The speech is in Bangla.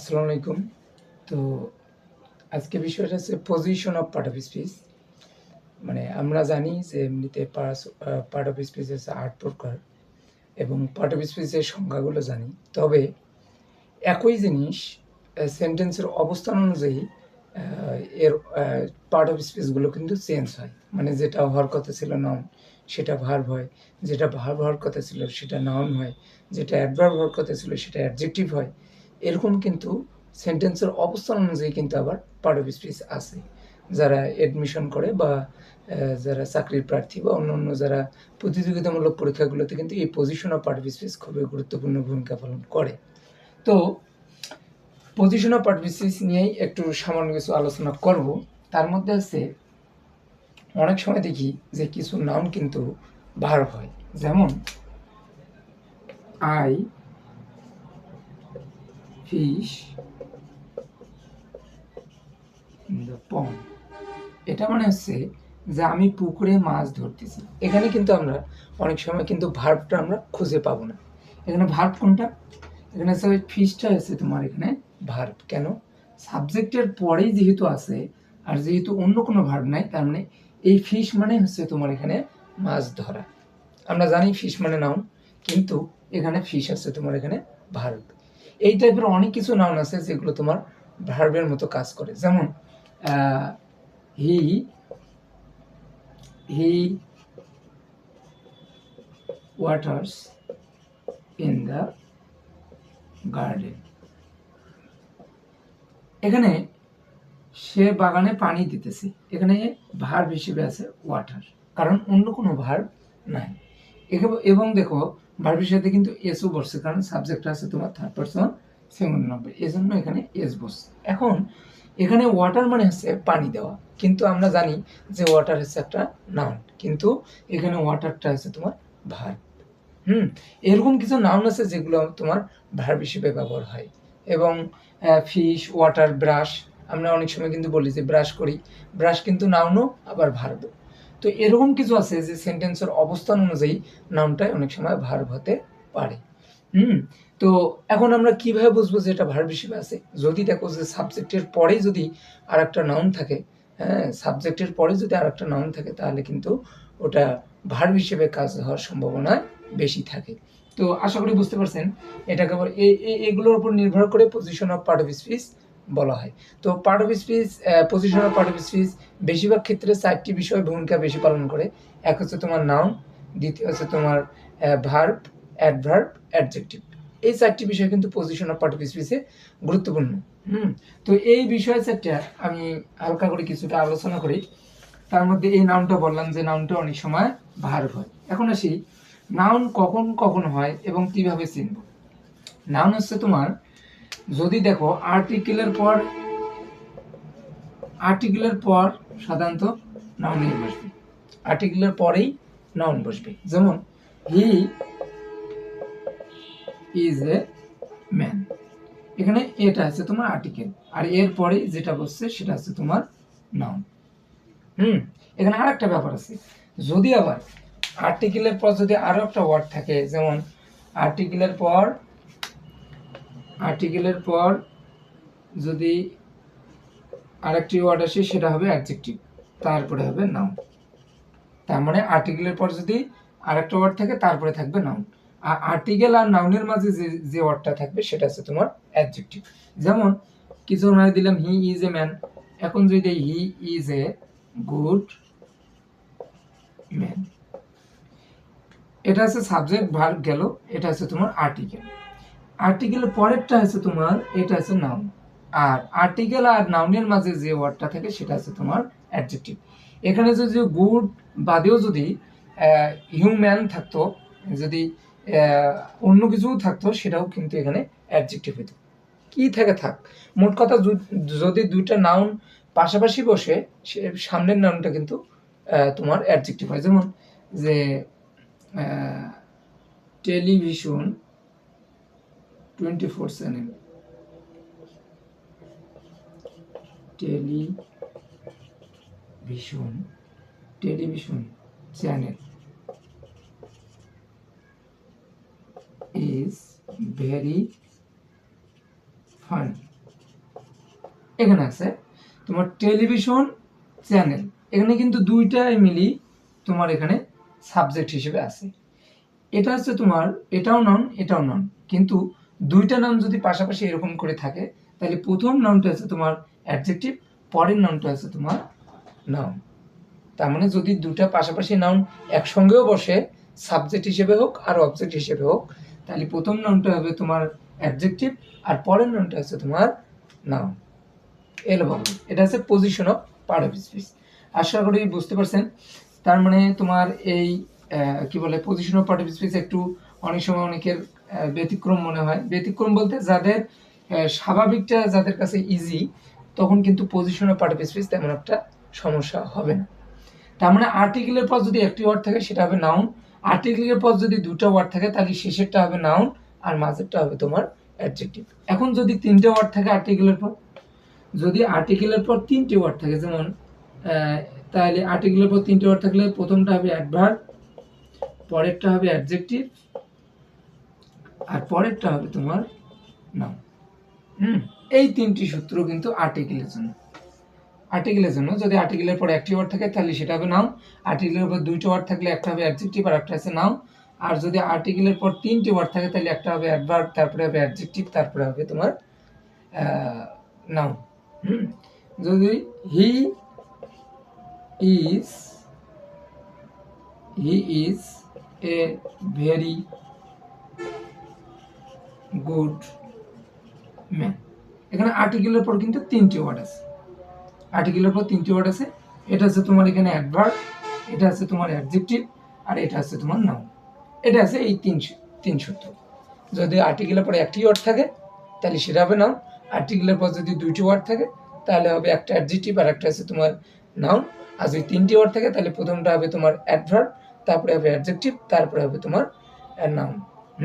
আসসালামু আলাইকুম। তো আজকে বিষয়টা হচ্ছে position of part of speech মানে আমরা জানি যে এমনিতে পার্ট অফ স্পিচ হচ্ছে আট প্রকার এবং পার্ট অফ স্পিচের সংখ্যাগুলো জানি। তবে একই জিনিস সেন্টেন্সের অবস্থান অনুযায়ী এর পার্ট অফ স্পিচগুলো কিন্তু চেঞ্জ হয়। মানে যেটা হওয়ার কথা ছিল নাউন সেটা ভার্ব হয়। যেটা ভার্ব হওয়ার কথা ছিল সেটা নাউন হয়। যেটা অ্যাডভার্ব হওয়ার কথা ছিল সেটা অ্যাডজেক্টিভ হয়। এরকম কিন্তু সেন্টেন্সের অবস্থান অনুযায়ী কিন্তু আবার পার্ট অফ স্পিচ আছে। যারা এডমিশন করে বা যারা চাকরির প্রার্থী বা অন্য অন্য যারা প্রতিযোগিতামূলক পরীক্ষাগুলোতে কিন্তু এই position of part of speech খুবই গুরুত্বপূর্ণ ভূমিকা পালন করে। তো position of part of speech নিয়েই একটু সামান্য কিছু আলোচনা করব। তার মধ্যে আছে, অনেক সময় দেখি যে কিছু নাম কিন্তু ভার হয়। যেমন আই ফিশ দ্য পন্ড এটা মানে হচ্ছে যে আমি পুকুরে মাছ ধরতেছি। এখানে কিন্তু আমরা অনেক সময় কিন্তু ভার্বটা আমরা খুঁজে পাবো না। এখানে ভার্ব কোনটা? এখানে হচ্ছে ফিশটা হচ্ছে তোমার এখানে ভার্ব কেন? সাবজেক্টের পরেই যেহেতু আছে আর যেহেতু অন্য কোনো ভার্ব নাই, তার মানে এই ফিশ মানে হচ্ছে তোমার এখানে মাছ ধরা। আমরা জানি ফিশ মানে নাউন, কিন্তু এখানে ফিশ আছে তোমার এখানে ভার্ব এই টাইপের অনেক কিছু নাউন আছে যেগুলো তোমার ভার্বের মতো কাজ করে। যেমন he he waters in the garden এখানে সে বাগানে পানি দিতেছে। এখানে ভার্ব হিসেবে আছে ওয়াটার কারণ অন্য কোনো ভার্ব নাই। এবং দেখো ভার্বের সাথে কিন্তু এসও বসছে, কারণ সাবজেক্ট আছে তোমার থার্ড পার্সন সেকেন্ড নম্বর এই জন্য এখানে এস বসছে। এখন, এখানে ওয়াটার মানে হচ্ছে পানি দেওয়া। কিন্তু আমরা জানি যে ওয়াটার হচ্ছে একটা নাউন কিন্তু এখানে ওয়াটারটা হচ্ছে তোমার ভার্ব হুম? এরকম কিছু নাউন আছে যেগুলো তোমার ভার্ব হিসেবে ব্যবহার হয়। এবং ফিশ ওয়াটার ব্রাশ আমরা অনেক সময় কিন্তু বলি যে ব্রাশ করি। ব্রাশ কিন্তু নাউনও আবার ভার্ব তো এরকম কিছু আছে যে সেন্টেন্সের অবস্থান অনুযায়ী নাউনটাই অনেক সময় ভার্ব হতে পারে। হুম? তো এখন আমরা কীভাবে বুঝব যে এটা ভার্ব হিসেবে আছে? যদি দেখো যে সাবজেক্টের পরে যদি আর একটা নাউন থাকে হ্যাঁ সাবজেক্টের পরে যদি আর একটা নাউন থাকে, তাহলে কিন্তু ওটা ভার্ব হিসেবে কাজ হওয়ার সম্ভাবনা বেশি থাকে। তো আশা করি বুঝতে পারছেন। এটা কেবল এগুলোর উপর নির্ভর করে position of part of speech বলা হয়। তো part of speech position of part of speech বেশিরভাগ ক্ষেত্রে চারটি বিষয় ভূমিকা বেশি পালন করে। এক হচ্ছে তোমার নাউন দ্বিতীয় হচ্ছে তোমার ভার্ব অ্যাডভার্ব অ্যাডজেক্টিভ এই চারটি বিষয় কিন্তু পজিশন অফ পার্ট অফ স্পিচে গুরুত্বপূর্ণ। হুম? তো এই বিষয় সেটটা আমি হালকা করে কিছুটা আলোচনা করি। তার মধ্যে এই নাউনটা বললাম যে নাউনটা অনেক সময় ভার্ব হয়। এখন আসি নাউন কখন কখন হয় এবং কীভাবে চিনব? নাউন হচ্ছে তোমার যদি দেখো আর্টিকেলের পর আর্টিকেলের পর সাধারণত নাউনের বসবে। আর্টিকেলের পরেই নাউন বসবে। যেমন হি ইজ এ ম্যান এখানে এটা আছে তোমার আর্টিকেল আর এর পরে যেটা বসছে, সেটা আছে তোমার নাউন হুম, এখানে আর একটা ব্যাপার আছে। যদি আবার আর্টিকেলের পর যদি আরও একটা ওয়ার্ড থাকে, যেমন আর্টিকেলের পর আর্টিকেলের পর যদি আরেকটি ওয়ার্ড আসে, সেটা হবে অ্যাডজেক্টিভ তারপরে হবে নাউন তার মানে আর্টিকেলের পর যদি আরেকটা ওয়ার্ড থাকে, তারপরে থাকবে নাউন আর আর্টিকেল আর নাউনের মাঝে যে যে ওয়ার্ডটা থাকবে, সেটা হচ্ছে তোমার অ্যাডজেক্টিভ যেমন, কিছু নয় দিলাম হি ইজ এ ম্যান এখন যদি he is a good man এটা হচ্ছে সাবজেক্ট ভার্ব গেল, এটা হচ্ছে তোমার আর্টিকেল আর্টিকেলের পরেরটা হচ্ছে তোমার, এটা হচ্ছে নাউন আর আর্টিকেল আর নাউনের মাঝে যে ওয়ার্ডটা থাকে সেটা হচ্ছে তোমার অ্যাডজেক্টিভ এখানে যদি গুড বাদেও যদি হিউম্যান থাকতো, যদি অন্য কিছুও থাকতো, সেটাও কিন্তু এখানে অ্যাডজেক্টিভ হতো কি থেকে থাক? মোট কথা যদি দুইটা নাউন পাশাপাশি বসে, সে সামনের নাউনটা কিন্তু তোমার অ্যাডজেক্টিভ হয়। যেমন যে television twenty four channel television television channel is very fun. এখানে আছে তোমার টেলিভিশন চ্যানেল এখানে কিন্তু দুইটাই মিলি তোমার এখানে সাবজেক্ট হিসেবে আছে। এটা হচ্ছে তোমার, এটাও নন এটাও নন কিন্তু দুইটা নাম যদি পাশাপাশি এরকম করে থাকে, তাহলে প্রথম নামটা আছে তোমার অ্যাডজেক্টিভ পরের নামটা আছে তোমার নাউন তার মানে যদি দুটা পাশাপাশি নাউন একসঙ্গেও বসে সাবজেক্ট হিসেবে হোক আর অবজেক্ট হিসেবে হোক, তাহলে প্রথম নামটা হবে তোমার অ্যাডজেক্টিভ আর পরের নামটা আছে তোমার নাউন এলো বাবু এটা হচ্ছে position of part of speech আশা করি বুঝতে পারছেন। তার মানে তোমার এই কি বলে position of part of speech একটু অনেক সময় অনেকের ব্যতিক্রম মনে হয়। ব্যতিক্রম বলতে যাদের স্বাভাবিকটা যাদের কাছে ইজি তখন কিন্তু পজিশন অফ পার্ট অফ তেমন একটা সমস্যা হবে না। তার মানে আর্টিকেলের পর যদি একটি ওয়ার্ড থাকে, সেটা হবে নাউন আর্টিকেলের পর যদি দুটো ওয়ার্ড থাকে, তাহলে শেষেরটা হবে নাউন আর মাঝেরটা হবে তোমার অ্যাডজেক্টিভ এখন যদি তিনটে ওয়ার্ড থাকে আর্টিকেলের পর, যদি আর্টিকেলের পর তিনটে ওয়ার্ড থাকে, যেমন তাহলে আর্টিকেলের পর তিনটে ওয়ার্ড থাকলে প্রথমটা হবে অ্যাডভার্ব পরেরটা হবে অ্যাডজেক্টিভ আর পরেরটা হবে তোমার নাম হুম, এই তিনটি সূত্র কিন্তু আর্টিকেলের জন্য আর্টিকেলের জন্য যদি আর্টিকেলের পর একটি ওয়ার্ড থাকে, তাহলে সেটা হবে নাম আর্টিকেলের পর দুইটা ওয়ার্ড থাকলে একটা হবে অ্যাডজেক্টিভ আর একটা আছে নাম আর যদি আর্টিকেলের পর তিনটি ওয়ার্ড থাকে, তাহলে একটা হবে অ্যাডভার্ব তারপরে হবে অ্যাডজেক্টিভ তারপরে হবে তোমার হুম, যদি he is he is a very good man. এখানে আর্টিকেলের পর কিন্তু তিনটি ওয়ার্ড আছে। আর্টিকেলের পর তিনটি ওয়ার্ড আছে। এটা আছে তোমার এখানে অ্যাডভার্ব এটা আছে তোমার অ্যাডজেক্টিভ আর এটা আছে তোমার নাউন এটা আছে এই তিন তিন সূত্র যদি আর্টিকেলের পরে একটি ওয়ার্ড থাকে, তাহলে সেটা হবে নাউন আর্টিকেলের পর যদি দুইটি ওয়ার্ড থাকে, তাহলে হবে একটা অ্যাডজেক্টিভ আর একটা আছে তোমার নাউন আর যদি তিনটি ওয়ার্ড থাকে, তাহলে প্রথমটা হবে তোমার অ্যাডভার্ব তারপরে হবে অ্যাডজেক্টিভ তারপরে হবে তোমার নাউন